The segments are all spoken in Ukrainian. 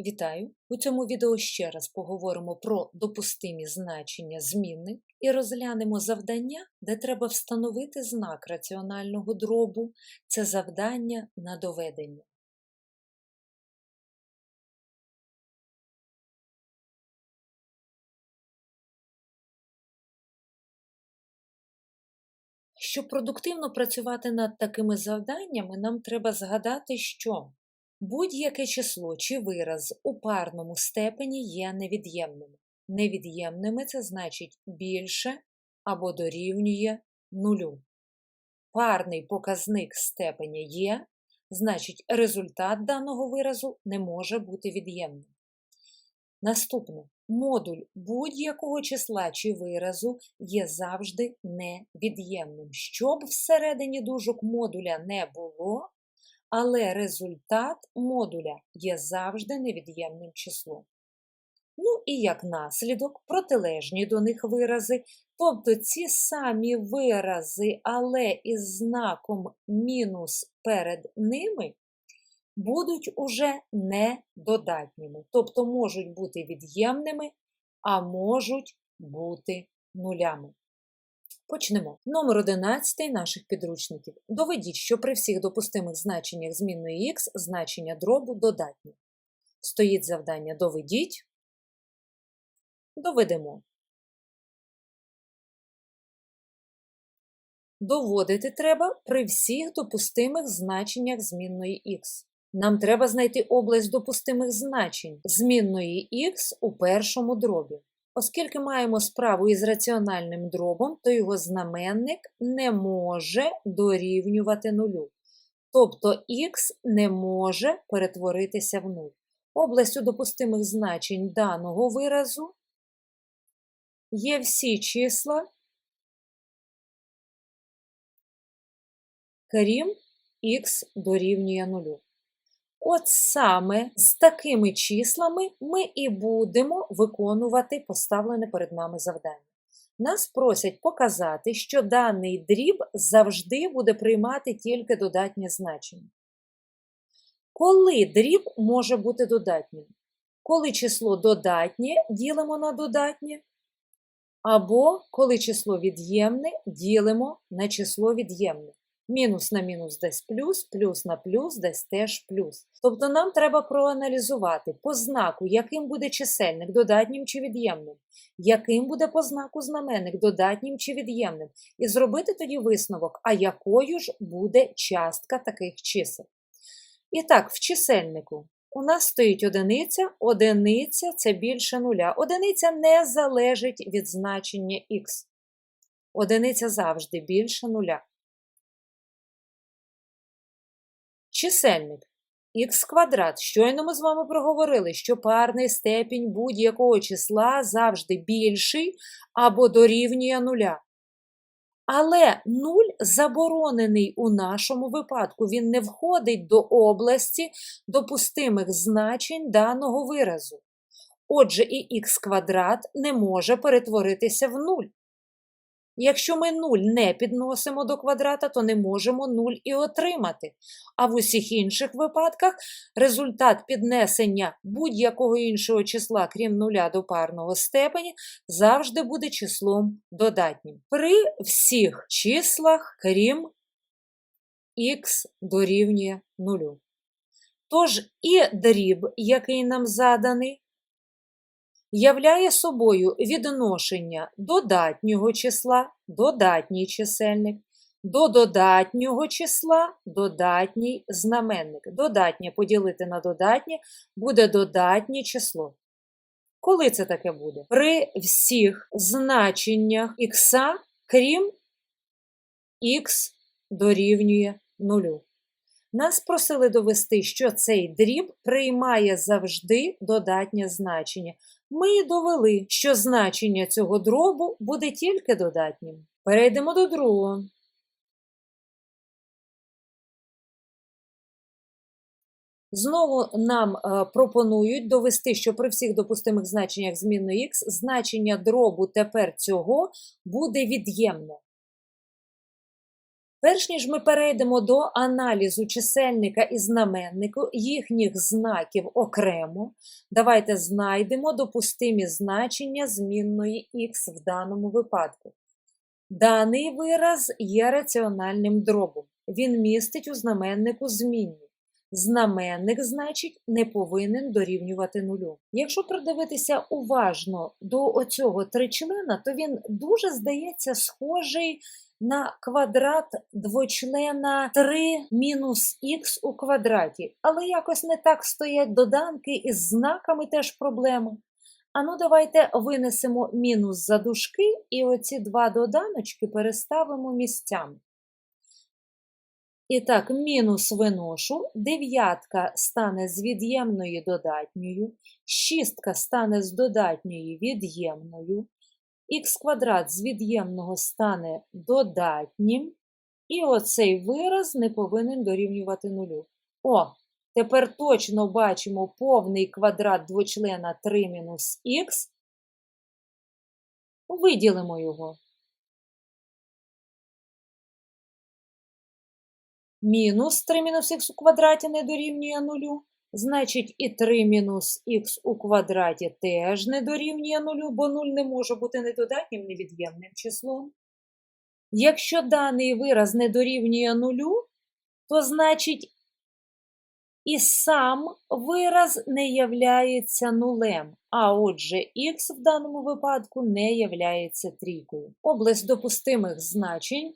Вітаю! У цьому відео ще раз поговоримо про допустимі значення змінних і розглянемо завдання, де треба встановити знак раціонального дробу. Це завдання на доведення. Щоб продуктивно працювати над такими завданнями, нам треба згадати, що Будь-яке число чи вираз у парному степені є невід'ємними. Невід'ємними це значить більше або дорівнює нулю. Парний показник степеня є, значить результат даного виразу не може бути від'ємним. Наступне модуль будь-якого числа чи виразу є завжди невід'ємним. Щоб всередині дужок модуля не було, але результат модуля є завжди невід'ємним числом. Ну і як наслідок, протилежні до них вирази, тобто ці самі вирази, але із знаком мінус перед ними, будуть уже недодатніми, тобто можуть бути від'ємними, а можуть бути нулями. Почнемо. Номер 11 наших підручників. Доведіть, що при всіх допустимих значеннях змінної х значення дробу додатні. Стоїть завдання доведіть. Доведемо. Доводити треба при всіх допустимих значеннях змінної х. Нам треба знайти область допустимих значень змінної х у першому дробі. Оскільки маємо справу із раціональним дробом, то його знаменник не може дорівнювати нулю. Тобто х не може перетворитися в нуль. Областю допустимих значень даного виразу є всі числа, крім х дорівнює нулю. От саме з такими числами ми і будемо виконувати поставлене перед нами завдання. Нас просять показати, що даний дріб завжди буде приймати тільки додатнє значення. Коли дріб може бути додатнім? Коли число додатнє ділимо на додатнє, або коли число від'ємне ділимо на число від'ємне. Мінус на мінус десь плюс, плюс на плюс десь теж плюс. Тобто нам треба проаналізувати по знаку, яким буде чисельник додатнім чи від'ємним, яким буде по знаку знаменник додатнім чи від'ємним, і зробити тоді висновок, а якою ж буде частка таких чисел. І так, в чисельнику у нас стоїть одиниця, одиниця це більше нуля. Одиниця не залежить від значення х. Одиниця завжди більше нуля. Чисельник х квадрат. Щойно ми з вами проговорили, що парний степінь будь-якого числа завжди більший або дорівнює нуля. Але нуль заборонений у нашому випадку, він не входить до області допустимих значень даного виразу. Отже, і х квадрат не може перетворитися в нуль. Якщо ми 0 не підносимо до квадрата, то не можемо 0 і отримати. А в усіх інших випадках результат піднесення будь-якого іншого числа, крім нуля до парного степені, завжди буде числом додатнім. При всіх числах, крім х дорівнює 0. Тож і дріб, який нам заданий, являє собою відношення додатнього числа, додатній чисельник, до додатнього числа додатній знаменник. Додатнє поділити на додатнє буде додатнє число. Коли це таке буде? При всіх значеннях х, крім х дорівнює нулю. Нас просили довести, що цей дріб приймає завжди додатнє значення. Ми довели, що значення цього дробу буде тільки додатнім. Перейдемо до другого. Знову нам е, пропонують довести, що при всіх допустимих значеннях змінної х значення дробу тепер цього буде від'ємне. Перш ніж ми перейдемо до аналізу чисельника і знаменнику, їхніх знаків окремо, давайте знайдемо допустимі значення змінної х в даному випадку. Даний вираз є раціональним дробом. Він містить у знаменнику змінні. Знаменник, значить, не повинен дорівнювати нулю. Якщо придивитися уважно до оцього тричлена, то він дуже здається схожий на квадрат двочлена 3 мінус х у квадраті, але якось не так стоять доданки із знаками теж проблема. А ну давайте винесемо мінус за дужки і оці два доданочки переставимо місцями. І так, мінус виношу, дев'ятка стане з від'ємної додатньою, шістка стане з додатньої від'ємною, х квадрат з від'ємного стане додатнім, і оцей вираз не повинен дорівнювати нулю. О, тепер точно бачимо повний квадрат двочлена 3 мінус х. Виділимо його. Мінус 3 мінус х у квадраті не дорівнює нулю. Значить, і 3 мінус х у квадраті теж не дорівнює нулю, бо 0 не може бути не додатнім, не від'ємним числом. Якщо даний вираз не дорівнює нулю, то значить і сам вираз не являється нулем, а отже, х в даному випадку не являється трійкою. Область допустимих значень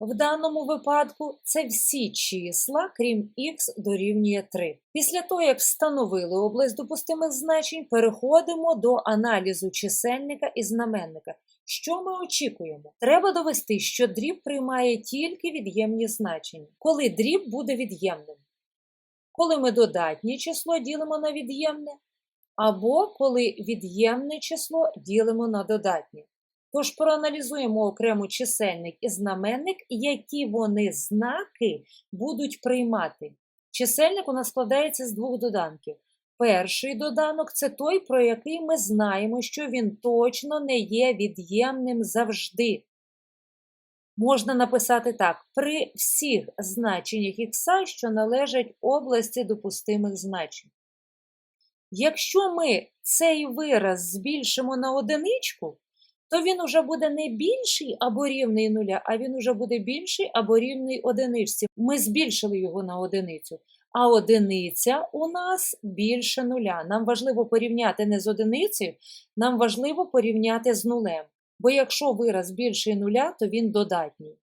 в даному випадку це всі числа, крім х дорівнює 3. Після того, як встановили область допустимих значень, переходимо до аналізу чисельника і знаменника. Що ми очікуємо? Треба довести, що дріб приймає тільки від'ємні значення, коли дріб буде від'ємним. Коли ми додатнє число ділимо на від'ємне, або коли від'ємне число ділимо на додатнє. Тож проаналізуємо окремо чисельник і знаменник, які вони знаки будуть приймати. Чисельник у нас складається з двох доданків. Перший доданок це той, про який ми знаємо, що він точно не є від'ємним завжди. Можна написати так: при всіх значеннях х, що належать області допустимих значень. Якщо ми цей вираз збільшимо на одиничку, то він уже буде не більший або рівний нуля, а він уже буде більший або рівний одиничці. Ми збільшили його на одиницю. А одиниця у нас більше нуля. Нам важливо порівняти не з одиницею, нам важливо порівняти з нулем. Бо якщо вираз більший нуля, то він додатній.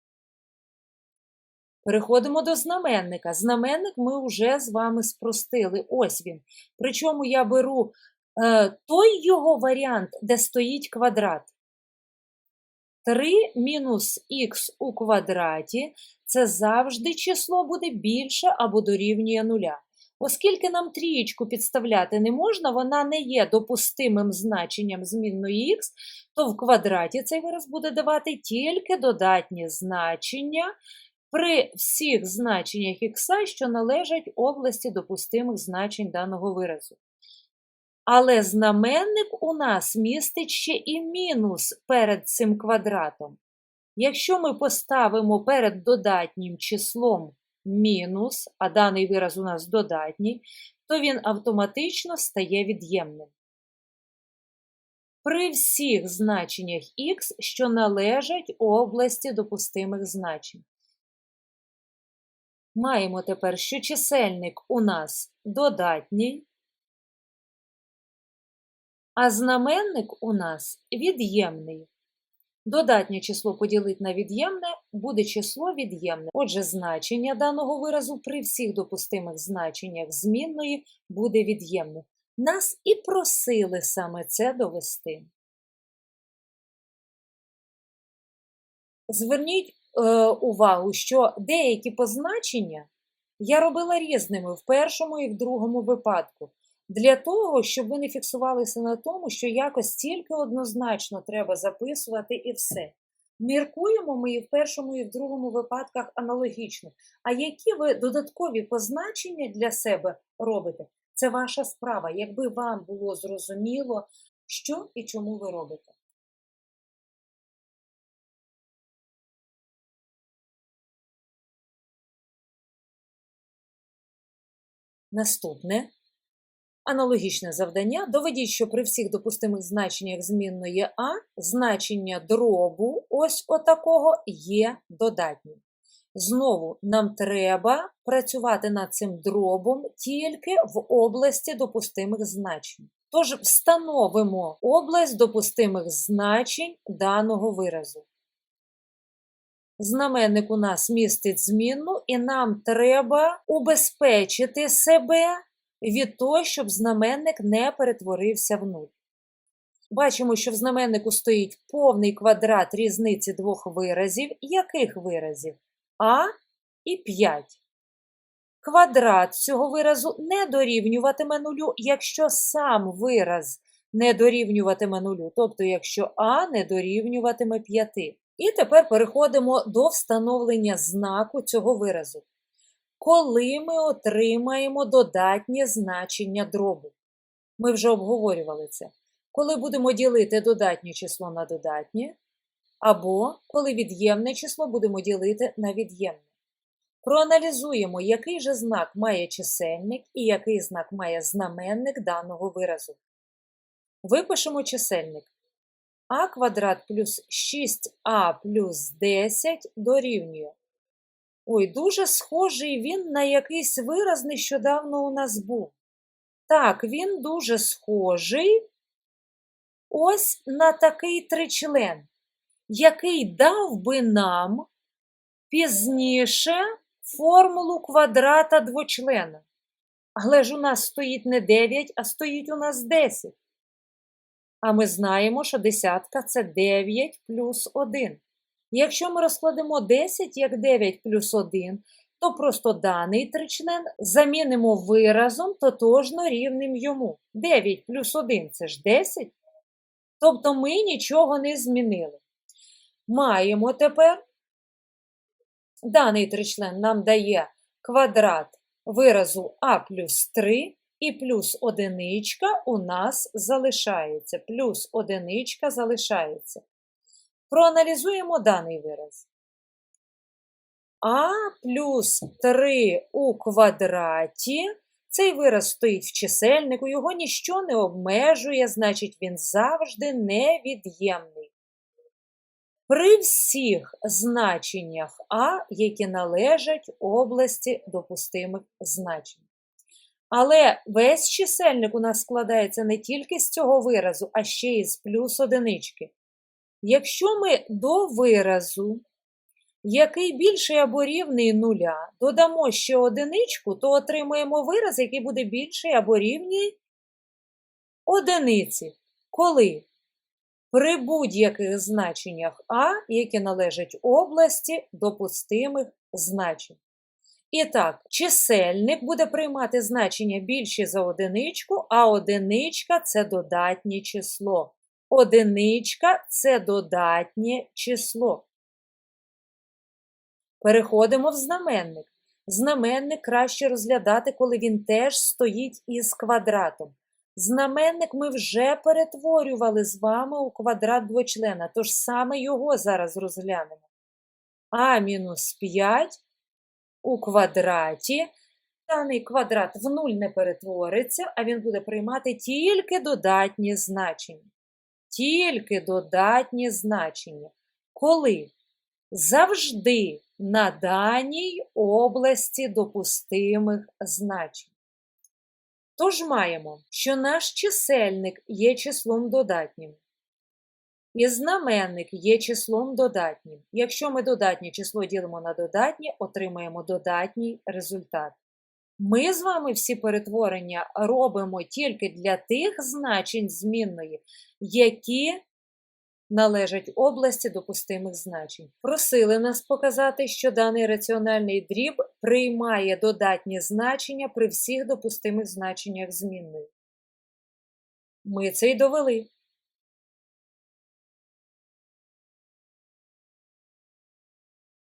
Переходимо до знаменника. Знаменник ми вже з вами спростили. Ось він. Причому я беру е, той його варіант, де стоїть квадрат. 3 мінус х у квадраті це завжди число буде більше або дорівнює нуля. Оскільки нам трієчку підставляти не можна, вона не є допустимим значенням змінної х, то в квадраті цей вираз буде давати тільки додатні значення при всіх значеннях х, що належать області допустимих значень даного виразу. Але знаменник у нас містить ще і мінус перед цим квадратом. Якщо ми поставимо перед додатнім числом мінус, а даний вираз у нас додатній, то він автоматично стає від'ємним. При всіх значеннях х, що належать області допустимих значень. Маємо тепер, що чисельник у нас додатній, а знаменник у нас від'ємний. Додатнє число поділити на від'ємне буде число від'ємне. Отже, значення даного виразу при всіх допустимих значеннях змінної буде від'ємне. Нас і просили саме це довести. Зверніть е, увагу, що деякі позначення я робила різними в першому і в другому випадку для того, щоб ви не фіксувалися на тому, що якось тільки однозначно треба записувати і все. Міркуємо ми і в першому, і в другому випадках аналогічно. А які ви додаткові позначення для себе робите? Це ваша справа, якби вам було зрозуміло, що і чому ви робите. Наступне аналогічне завдання. Доведіть, що при всіх допустимих значеннях змінної А значення дробу ось отакого є додатнім. Знову нам треба працювати над цим дробом тільки в області допустимих значень. Тож встановимо область допустимих значень даного виразу. Знаменник у нас містить змінну, і нам треба убезпечити себе від того, щоб знаменник не перетворився в нуль. Бачимо, що в знаменнику стоїть повний квадрат різниці двох виразів. Яких виразів? А і 5. Квадрат цього виразу не дорівнюватиме нулю, якщо сам вираз не дорівнюватиме нулю, тобто якщо А не дорівнюватиме 5. І тепер переходимо до встановлення знаку цього виразу. Коли ми отримаємо додатнє значення дробу. Ми вже обговорювали це. Коли будемо ділити додатнє число на додатнє, або коли від'ємне число будемо ділити на від'ємне. Проаналізуємо, який же знак має чисельник і який знак має знаменник даного виразу. Випишемо чисельник. а квадрат плюс 6а плюс 10 дорівнює. Ой, дуже схожий він на якийсь вираз нещодавно у нас був. Так, він дуже схожий ось на такий тричлен, який дав би нам пізніше формулу квадрата двочлена. Але ж у нас стоїть не 9, а стоїть у нас 10. А ми знаємо, що десятка це 9 плюс 1. Якщо ми розкладемо 10 як 9 плюс 1, то просто даний тричлен замінимо виразом тотожно рівним йому. 9 плюс 1 це ж 10. Тобто ми нічого не змінили. Маємо тепер даний тричлен нам дає квадрат виразу а плюс 3 і плюс одиничка у нас залишається. Плюс одиничка залишається. Проаналізуємо даний вираз. А плюс 3 у квадраті. Цей вираз стоїть в чисельнику, його ніщо не обмежує, значить, він завжди невід'ємний. При всіх значеннях А, які належать області допустимих значень. Але весь чисельник у нас складається не тільки з цього виразу, а ще й з плюс одинички. Якщо ми до виразу, який більший або рівний нуля, додамо ще одиничку, то отримаємо вираз, який буде більший або рівний одиниці. Коли? При будь-яких значеннях А, які належать області допустимих значень. І так, чисельник буде приймати значення більше за одиничку, а одиничка це додатнє число. Одиничка це додатнє число. Переходимо в знаменник. Знаменник краще розглядати, коли він теж стоїть із квадратом. Знаменник ми вже перетворювали з вами у квадрат двочлена, тож саме його зараз розглянемо. А мінус 5 у квадраті. Даний квадрат в нуль не перетвориться, а він буде приймати тільки додатні значення. Тільки додатні значення. Коли завжди на даній області допустимих значень. Тож маємо, що наш чисельник є числом додатнім. І знаменник є числом додатнім. Якщо ми додатнє число ділимо на додатнє, отримаємо додатній результат. Ми з вами всі перетворення робимо тільки для тих значень змінної, які належать області допустимих значень. Просили нас показати, що даний раціональний дріб приймає додатні значення при всіх допустимих значеннях змінної. Ми це й довели.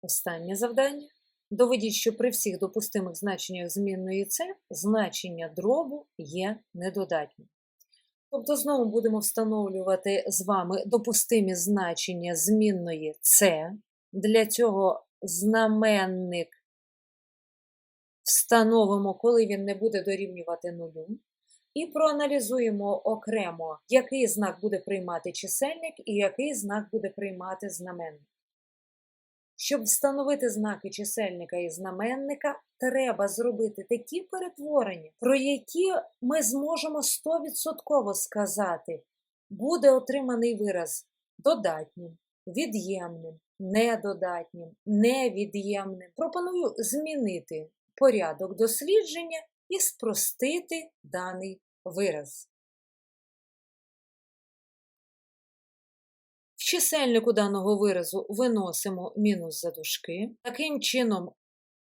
Останнє завдання. Доведіть, що при всіх допустимих значеннях змінної С значення дробу є недодатнім. Тобто, знову будемо встановлювати з вами допустимі значення змінної С. Для цього знаменник встановимо, коли він не буде дорівнювати нулю, і проаналізуємо окремо, який знак буде приймати чисельник і який знак буде приймати знаменник. Щоб встановити знаки чисельника і знаменника, треба зробити такі перетворення, про які ми зможемо 100% сказати, буде отриманий вираз додатнім, від'ємним, недодатнім, невід'ємним. Пропоную змінити порядок дослідження і спростити даний вираз. Чисельнику даного виразу виносимо мінус за дужки. Таким чином,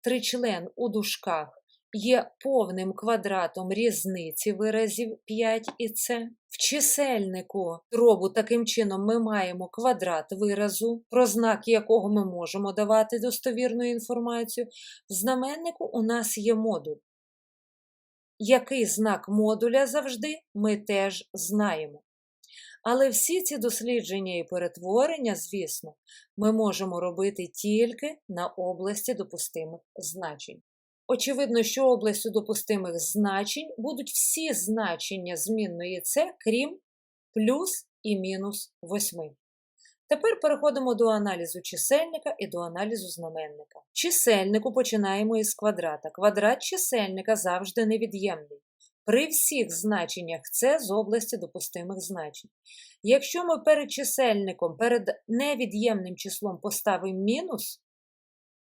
тричлен у дужках є повним квадратом різниці виразів 5 і С. В чисельнику дробу таким чином ми маємо квадрат виразу, про знак якого ми можемо давати достовірну інформацію. В знаменнику у нас є модуль. Який знак модуля завжди ми теж знаємо. Але всі ці дослідження і перетворення, звісно, ми можемо робити тільки на області допустимих значень. Очевидно, що областю допустимих значень будуть всі значення змінної С, крім плюс і мінус 8. Тепер переходимо до аналізу чисельника і до аналізу знаменника. Чисельнику починаємо із квадрата. Квадрат чисельника завжди невід'ємний. При всіх значеннях С з області допустимих значень. Якщо ми перед чисельником, перед невід'ємним числом поставимо мінус,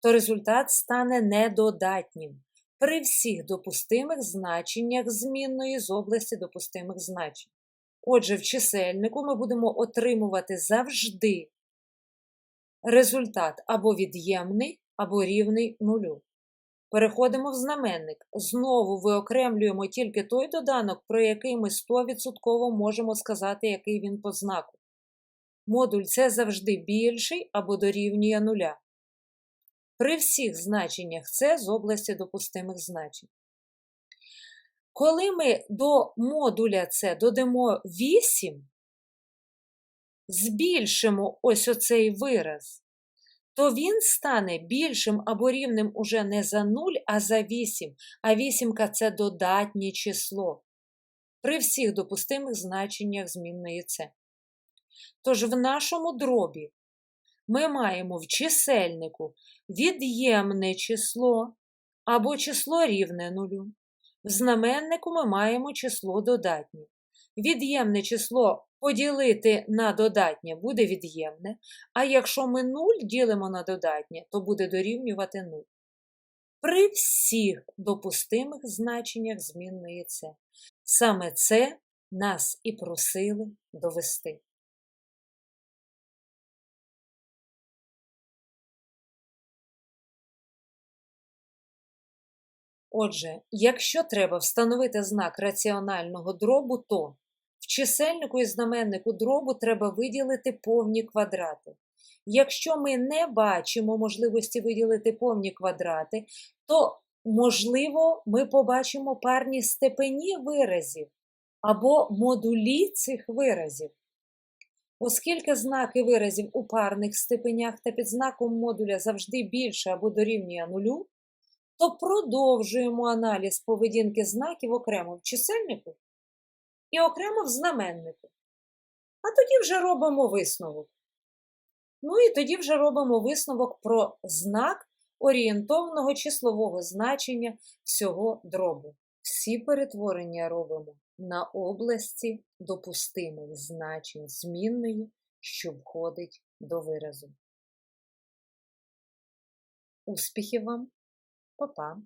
то результат стане недодатнім при всіх допустимих значеннях змінної з області допустимих значень. Отже, в чисельнику ми будемо отримувати завжди результат або від'ємний, або рівний нулю. Переходимо в знаменник. Знову виокремлюємо тільки той доданок, про який ми 100% можемо сказати, який він по знаку. Модуль це завжди більший або дорівнює нуля при всіх значеннях С з області допустимих значень. Коли ми до модуля С додамо 8, збільшимо ось оцей вираз, то він стане більшим або рівним уже не за 0, а за 8, а вісімка це додатнє число при всіх допустимих значеннях змінної С. Тож в нашому дробі ми маємо в чисельнику від'ємне число або число рівне нулю. В знаменнику ми маємо число додатнє. Від'ємне число поділити на додатнє буде від'ємне, а якщо ми 0 ділимо на додатнє, то буде дорівнювати 0. При всіх допустимих значеннях змінної це. Саме це нас і просили довести. Отже, якщо треба встановити знак раціонального дробу, то чисельнику і знаменнику дробу треба виділити повні квадрати. Якщо ми не бачимо можливості виділити повні квадрати, то, можливо, ми побачимо парні степені виразів або модулі цих виразів. Оскільки знаки виразів у парних степенях та під знаком модуля завжди більше або дорівнює нулю, то продовжуємо аналіз поведінки знаків окремо в чисельнику і окремо в знаменнику. А тоді вже робимо висновок. Ну і тоді вже робимо висновок про знак орієнтовного числового значення всього дробу. Всі перетворення робимо на області допустимих значень змінної, що входить до виразу. Успіхів вам! Па-па!